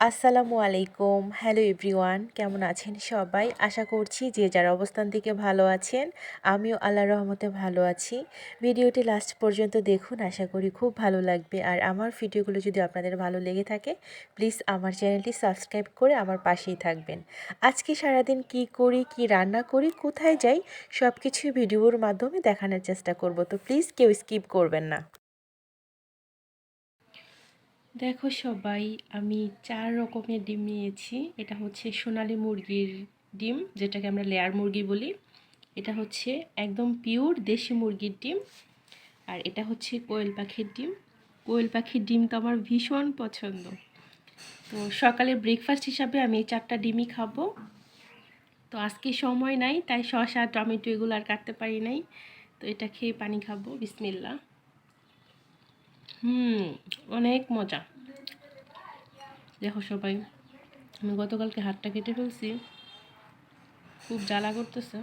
আসসালামু আলাইকুম। Hello everyone কেমন আছেন সবাই? আশা করছি যে যার অবস্থান থেকে ভালো আছেন, আমিও আল্লাহ রহমতে ভালো আছি। ভিডিওটি লাস্ট পর্যন্ত দেখুন, আশা করি খুব ভালো লাগবে। আর আমার ভিডিওগুলো যদি আপনাদের ভালো লেগে থাকে প্লিজ আমার চ্যানেলটি সাবস্ক্রাইব করে আমার পাশেই থাকবেন। আজকে সারাদিন কি করি, কি রান্না করি, কোথায় যাই সব কিছু ভিডিওর মাধ্যমে দেখানোর চেষ্টা করব। তো প্লিজ কেউ স্কিপ করবেন না। দেখো সবাই, আমি চার রকমের ডিম নিয়েছি। এটা হচ্ছে সোনালি মুরগির ডিম, যেটাকে আমরা লেয়ার মুরগি বলি। এটা হচ্ছে একদম পিওর দেশি মুরগির ডিম। আর এটা হচ্ছে কোয়েল পাখির ডিম। কোয়েল পাখির ডিম তো আমার ভীষণ পছন্দ। তো সকালে ব্রেকফাস্ট হিসাবে আমি এই চারটা ডিমই খাব। তো আজকে সময় নাই, তাই শসা, টমেটো এগুলো আর কাটতে পারি নাই। তো এটা খেয়ে পানি খাব। বিসমিল্লা অনেক মজা। দেখো সবাই, আমি গতকালকে হাতটা কেটে ফেলছি। খুব জ্বালা করতেছে।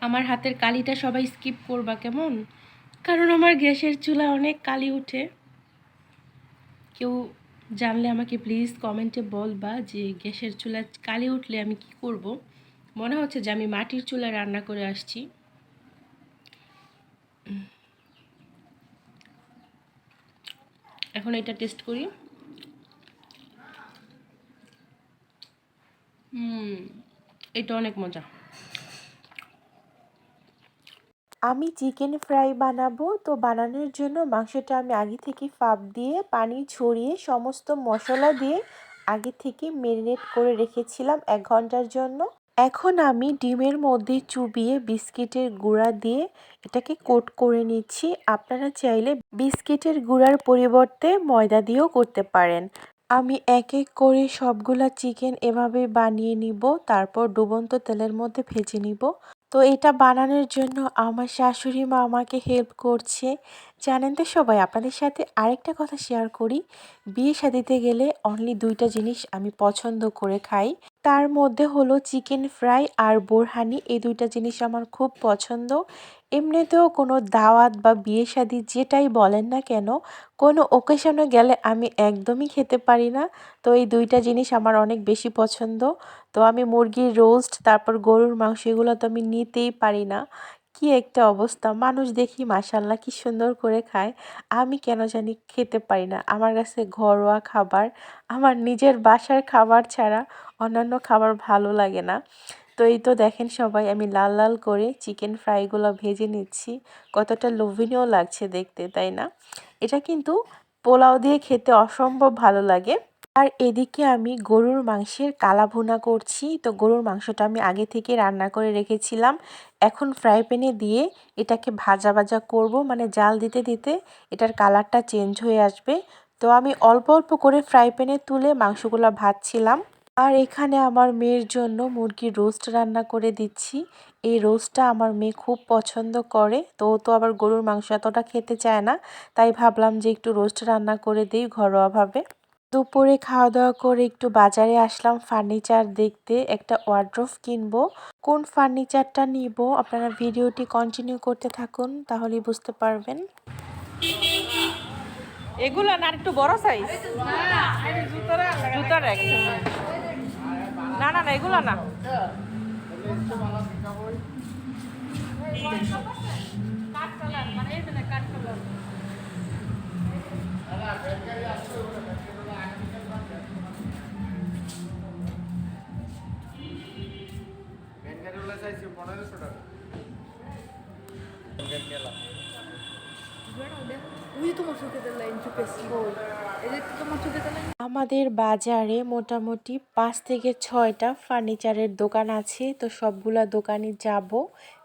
আমার হাতের কালিটা সবাই স্কিপ করবা কেমন? কারণ আমার গ্যাসের চুলা অনেক কালি উঠে। কেউ জানলে আমাকে প্লিজ কমেন্টে বলবা যে গ্যাসের চুলা কালি উঠলে আমি কি করব? মনে হচ্ছে যে আমি মাটির চুলা রান্না করে আসছি। এখন এটা টেস্ট করি। এটা অনেক মজা। আমি চিকেন ফ্রাই বানাবো, তো বানানোর জন্য মাংসটা আমি আগে থেকে ফাপ দিয়ে, পানি ছড়িয়ে সমস্ত মশলা দিয়ে আগে থেকে মেরিনেট করে রেখেছিলাম এক ঘণ্টার জন্য। এখন আমি ডিমের মধ্যে চুবিয়ে বিস্কিটের গুঁড়া দিয়ে এটাকে কোট করে নিচ্ছি। আপনারা চাইলে বিস্কিটের গুঁড়ার পরিবর্তে ময়দা দিয়েও করতে পারেন। আমি এক এক করে সবগুলা চিকেন এভাবে বানিয়ে নিব, তারপর ডুবন্ত তেলের মধ্যে ভেজে নিব। তো এটা বানানোর জন্য আমার শাশুড়ি মা আমাকে হেল্প করছে। জানেন তো সবাই, আপনাদের সাথে আরেকটা কথা শেয়ার করি। বিয়ে শাদিতে গেলে অনলি দুইটা জিনিস আমি পছন্দ করে খাই। তার মধ্যে হলো চিকেন ফ্রাই আর বোরহানি, এই দুইটা জিনিস আমার খুব পছন্দ। এমনিতেও কোনো দাওয়াত বা বিয়ে শাদি যেটাই বলেন না কেন, কোনো ওকেশনে গেলে আমি একদমই খেতে পারি না। তো এই দুইটা জিনিস আমার অনেক বেশি পছন্দ। তো আমি মুরগির রোস্ট তারপর গরুর মাংস, এগুলো তো আমি নিতেই পারি না। কি একটা অবস্থা। মানুষ দেখি মাসাল্লাহ কি সুন্দর করে খায়। আমি কেন জানি খেতে পারি না। আমার কাছে ঘরোয়া খাবার, আমার নিজের বাসার খাবার ছাড়া অন্যান্য খাবার ভালো লাগে না। তো এই তো দেখেন সবাই, আমি লাল লাল করে চিকেন ফ্রাইগুলো ভেজে নিচ্ছি। কতটা লোভনীয় লাগছে দেখতে, তাই না? এটা কিন্তু পোলাও দিয়ে খেতে অসম্ভব ভালো লাগে। আর এদিকে আমি গরুর মাংসের কালা ভুনা করছি। তো গরুর মাংসটা আমি আগে থেকে রান্না করে রেখেছিলাম। এখন ফ্রাই প্যানে দিয়ে এটাকে ভাজা ভাজা করব। মানে জাল দিতে দিতে এটার কালারটা চেঞ্জ হয়ে আসবে। তো আমি অল্প অল্প করে ফ্রাই প্যানে তুলে মাংসগুলো ভাজছিলাম। আর এখানে আমার মেয়ের জন্য মুরগির রোস্ট রান্না করে দিচ্ছি। এই রোস্টটা আমার মেয়ে খুব পছন্দ করে। তো তো আবার গরুর মাংস এতটা খেতে চায় না। তাই ভাবলাম যে একটু রোস্ট রান্না করে দিই ঘরোয়াভাবে। দুপুরে খাওয়া দাওয়া করে একটু বাজারে আসলাম ফার্নিচার দেখতে, একটা ওয়ার্ড্রোফ কিনবো। কোন ফার্নিচারটা নিব? আপনারা ভিডিওটি কন্টিনিউ করতে থাকুন, তাহলেই বুঝতে পারবেন। এগুলো না একটু বড় সাইজ জুতার না না না, এগুলো না। পনেরোশো টাকা আমাদের বাজারে মোটামুটি পাঁচ থেকে ছয়টা ফার্নিচারের দোকান আছে তো সবগুলা দোকানে যাব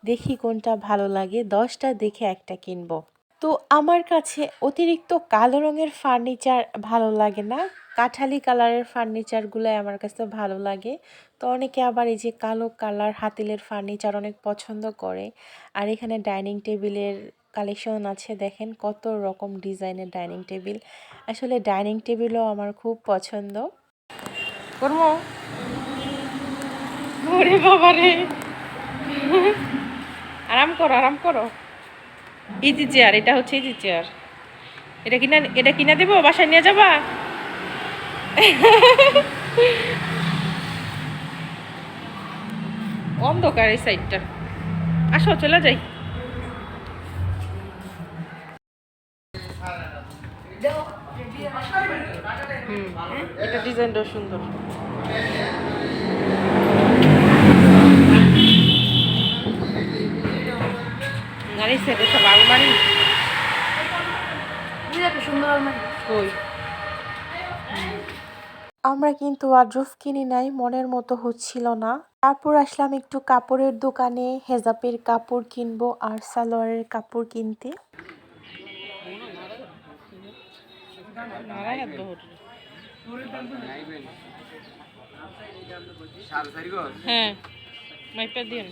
দেখি কোনটা ভালো লাগে দশটা দেখে একটা কিনবো। তো আমার কাছে অতিরিক্ত কালো রঙের ফার্নিচার ভালো লাগে না। কাঠালি কালারের ফার্নিচারগুলো আমার কাছে ভালো লাগে। তো অনেকে আবার এই যে কালো কালার হাতিলের ফার্নিচার অনেক পছন্দ করে। আর এখানে ডাইনিং টেবিলের কালেকশন আছে, দেখেন কত রকম ডিজাইনের ডাইনিং টেবিল আসলে ডাইনিং টেবিলও আমার খুব পছন্দ। রে আরাম করো আরাম করো। ইজি চেয়ার এটা হচ্ছে ইজি চেয়ার এটা কিনা এটা কিনা দেবো? বাসায় নিয়ে যাবা? অন্ধকার এই সাইডটা আসো, চলে যাই। হুম। এটা ডিজাইনটাও সুন্দর। আর কই? আমরা কিন্তু ওয়ার্ড্রোফ কিনি নাই মনের মতো হচ্ছিল না। তারপর আসলাম একটু কাপড়ের দোকানে হেজাপের কাপড় কিনবো আর সালোয়ারের কাপড় কিনতে। হ্যাঁ মাইপা দিন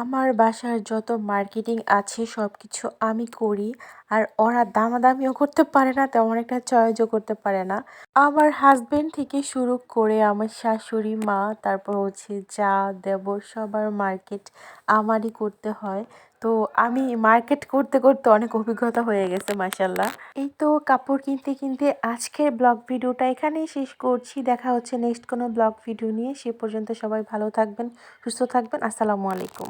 আমার বাসার যত মার্কেটিং আছে সব কিছু আমি করি, আর ওরা দামাদামিও করতে পারে না, তেমন একটা চয়েসও করতে পারে না। আমার হাজবেন্ড থেকে শুরু করে আমার শাশুড়ি, মা, তারপর হচ্ছে যা দেবর সবার মার্কেট আমারই করতে হয়। তো আমি মার্কেট করতে করতে অনেক অভিজ্ঞতা হয়ে গেছে মাসাল্লাহ এই তো কাপড় কিনতে কিনতে আজকের ব্লগ ভিডিওটা এখানেই শেষ করছি। দেখা হচ্ছে নেক্সট কোনো ব্লগ ভিডিও নিয়ে। সে পর্যন্ত সবাই ভালো থাকবেন, সুস্থ থাকবেন। আসসালামু আলাইকুম।